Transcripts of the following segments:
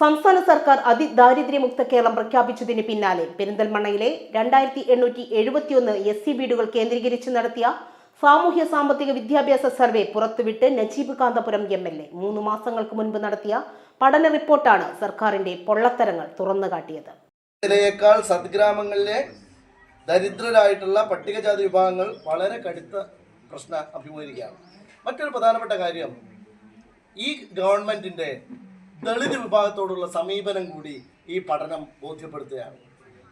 സംസ്ഥാന സർക്കാർ അതിദാരിദ്ര്യമുക്ത കേരളം പ്രഖ്യാപിച്ചതിന് പിന്നാലെ പെരിന്തൽമണ്ണയിലെ രണ്ടായിരത്തി എണ്ണൂറ്റി എഴുപത്തിയൊന്ന് എസ് സി വീടുകൾ കേന്ദ്രീകരിച്ച് നടത്തിയ സാമൂഹ്യ സാമ്പത്തിക വിദ്യാഭ്യാസ survey പുറത്തുവിട്ട് Najeeb Kanthapuram M L A. മൂന്ന് മാസങ്ങൾക്ക് മുൻപ് നടത്തിയ പഠന റിപ്പോർട്ടാണ് സർക്കാരിന്റെ പൊള്ളത്തരങ്ങൾ തുറന്നുകാട്ടിയത്. ജില്ലയേക്കാൾ സദ്ഗ്രാമങ്ങളിലെ ദരിദ്രരായിട്ടുള്ള പട്ടികജാതി വിഭാഗങ്ങൾ വളരെ കടുത്ത പ്രശ്നം അഭിമുഖീകരിക്കുകയാണ്. മറ്റൊരു പ്രധാനപ്പെട്ട കാര്യം ഈ ഗവൺമെന്റിന്റെ ദളിത് വിഭാഗത്തോടുള്ള സമീപനം കൂടി ഈ പഠനം ബോധ്യപ്പെടുത്തുകയാണ്.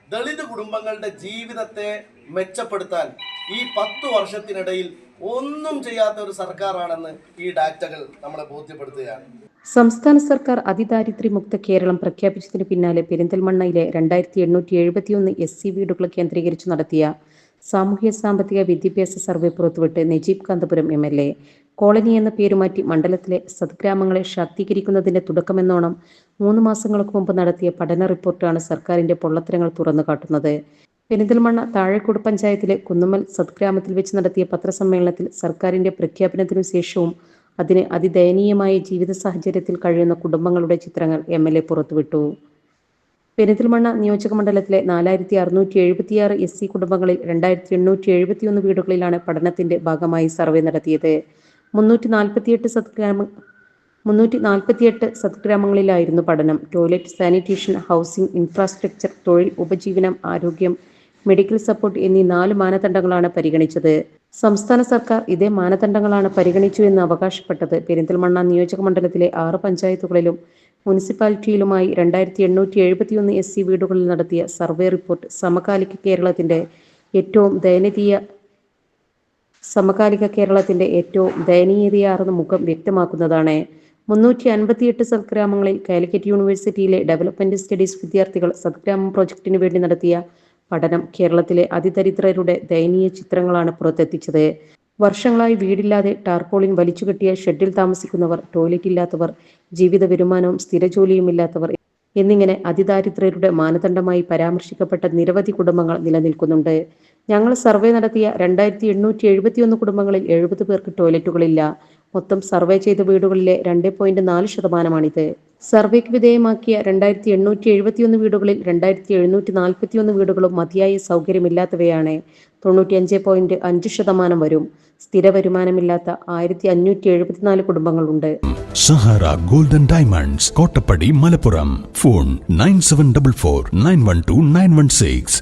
ദളിത് കുടുംബങ്ങളുടെ ജീവിതത്തെ മെച്ചപ്പെടുത്താൻ ഈ പത്ത് വർഷത്തിനിടയിൽ ഒന്നും ചെയ്യാത്ത ഒരു സർക്കാരാണെന്ന് ഈ ഡാറ്റകൾ നമ്മളെ ബോധ്യപ്പെടുത്തുകയാണ്. സംസ്ഥാന സർക്കാർ അതിദാരിദ്ര്യമുക്ത കേരളം പ്രഖ്യാപിച്ചതിന് പിന്നാലെ പെരിന്തൽമണ്ണയിലെ രണ്ടായിരത്തി എണ്ണൂറ്റി എഴുപത്തിയൊന്ന് എസ് സി വീടുകൾ കേന്ദ്രീകരിച്ച് നടത്തിയ സാമൂഹ്യ സാമ്പത്തിക വിദ്യാഭ്യാസ survey പുറത്തുവിട്ട് Najeeb Kanthapuram M L A colony എന്ന പേരുമാറ്റി മണ്ഡലത്തിലെ സദ്ഗ്രാമങ്ങളെ ശാക്തീകരിക്കുന്നതിന്റെ തുടക്കമെന്നോണം മൂന്ന് മാസങ്ങൾക്ക് മുമ്പ് നടത്തിയ പഠന റിപ്പോർട്ടാണ് സർക്കാരിന്റെ പൊള്ളത്തരങ്ങൾ തുറന്നു കാട്ടുന്നത്. പെരിന്തൽമണ്ണ താഴെക്കോട് പഞ്ചായത്തിലെ കുന്നുമ്മൽ സദ്ഗ്രാമത്തിൽ വെച്ച് നടത്തിയ പത്രസമ്മേളനത്തിൽ സർക്കാരിന്റെ പ്രഖ്യാപനത്തിനു ശേഷവും അതിന് അതിദയനീയമായ ജീവിത സാഹചര്യത്തിൽ കഴിയുന്ന കുടുംബങ്ങളുടെ ചിത്രങ്ങൾ എം എൽ എ പുറത്തുവിട്ടു. പെരിന്തൽമണ്ണ നിയോജക മണ്ഡലത്തിലെ നാലായിരത്തി അറുന്നൂറ്റി എഴുപത്തിയാറ് എസ് സി കുടുംബങ്ങളിൽ രണ്ടായിരത്തി എണ്ണൂറ്റി എഴുപത്തിയൊന്ന് വീടുകളിലാണ് പഠനത്തിന്റെ ഭാഗമായി സർവേ നടത്തിയത്. മുന്നൂറ്റി നാൽപ്പത്തിയെട്ട് സദ്ഗ്രാമ മുന്നൂറ്റി നാൽപ്പത്തിയെട്ട് സദ്ഗ്രാമങ്ങളിലായിരുന്നു പഠനം. ടോയ്ലറ്റ് സാനിറ്റേഷൻ ഹൗസിംഗ് ഇൻഫ്രാസ്ട്രക്ചർ തൊഴിൽ ഉപജീവനം ആരോഗ്യം മെഡിക്കൽ സപ്പോർട്ട് എന്നീ നാല് മാനദണ്ഡങ്ങളാണ് പരിഗണിച്ചത്. സംസ്ഥാന സർക്കാർ ഇതേ മാനദണ്ഡങ്ങളാണ് പരിഗണിച്ചു എന്ന് അവകാശപ്പെട്ടത്. പെരിന്തൽമണ്ണ നിയോജക മണ്ഡലത്തിലെ ആറ് പഞ്ചായത്തുകളിലും മുനിസിപ്പാലിറ്റിയിലുമായി രണ്ടായിരത്തി എണ്ണൂറ്റി എഴുപത്തിയൊന്ന് എസ് സി വീടുകളിൽ നടത്തിയ സർവേ റിപ്പോർട്ട് സമകാലിക കേരളത്തിന്റെ ഏറ്റവും ദയനീയ സമകാലിക കേരളത്തിന്റെ ഏറ്റവും ദയനീയതയാർന്ന മുഖം വ്യക്തമാക്കുന്നതാണ്. മുന്നൂറ്റി അൻപത്തിയെട്ട് സദ്ഗ്രാമങ്ങളിൽ കാലിക്കറ്റ് യൂണിവേഴ്സിറ്റിയിലെ ഡെവലപ്മെന്റ് സ്റ്റഡീസ് വിദ്യാർത്ഥികൾ സദ്ഗ്രാമം പ്രോജക്റ്റിന് വേണ്ടി നടത്തിയ പഠനം കേരളത്തിലെ അതിദരിദ്രരുടെ ദയനീയ ചിത്രങ്ങളാണ് പുറത്തെത്തിച്ചത്. വർഷങ്ങളായി വീടില്ലാതെ ടാർപോളിൻ വലിച്ചുകെട്ടിയ ഷെഡിൽ താമസിക്കുന്നവർ ടോയ്ലറ്റ് ഇല്ലാത്തവർ ജീവിത വരുമാനവും സ്ഥിരജോലിയുമില്ലാത്തവർ എന്നിങ്ങനെ അതിദാരിദ്ര്യരുടെ മാനദണ്ഡമായി പരാമർശിക്കപ്പെട്ട നിരവധി കുടുംബങ്ങൾ നിലനിൽക്കുന്നുണ്ട്. ഞങ്ങൾ സർവേ നടത്തിയ രണ്ടായിരത്തി എണ്ണൂറ്റി എഴുപത്തിയൊന്ന് കുടുംബങ്ങളിൽ എഴുപത് പേർക്ക് ടോയ്ലറ്റുകളില്ല. മൊത്തം സർവേ ചെയ്ത വീടുകളിലെ രണ്ട് പോയിന്റ് നാല് ശതമാനമാണിത്. സർവേക്ക് വിധേയമാക്കിയ രണ്ടായിരത്തി എണ്ണൂറ്റി എഴുപത്തിയൊന്ന് വീടുകളിൽ രണ്ടായിരത്തി എഴുന്നൂറ്റി നാൽപ്പത്തിയൊന്ന് വീടുകളും മതിയായ സൗകര്യമില്ലാത്തവയാണ്. തൊണ്ണൂറ്റിയഞ്ച് പോയിന്റ് അഞ്ച് ശതമാനം വരും. സ്ഥിര വരുമാനമില്ലാത്ത ആയിരത്തി അഞ്ഞൂറ്റി എഴുപത്തിനാല് കുടുംബങ്ങളുണ്ട്. Sahara golden diamonds Kottappadi Malappuram. Phone nine seven double four nine one two nine one six.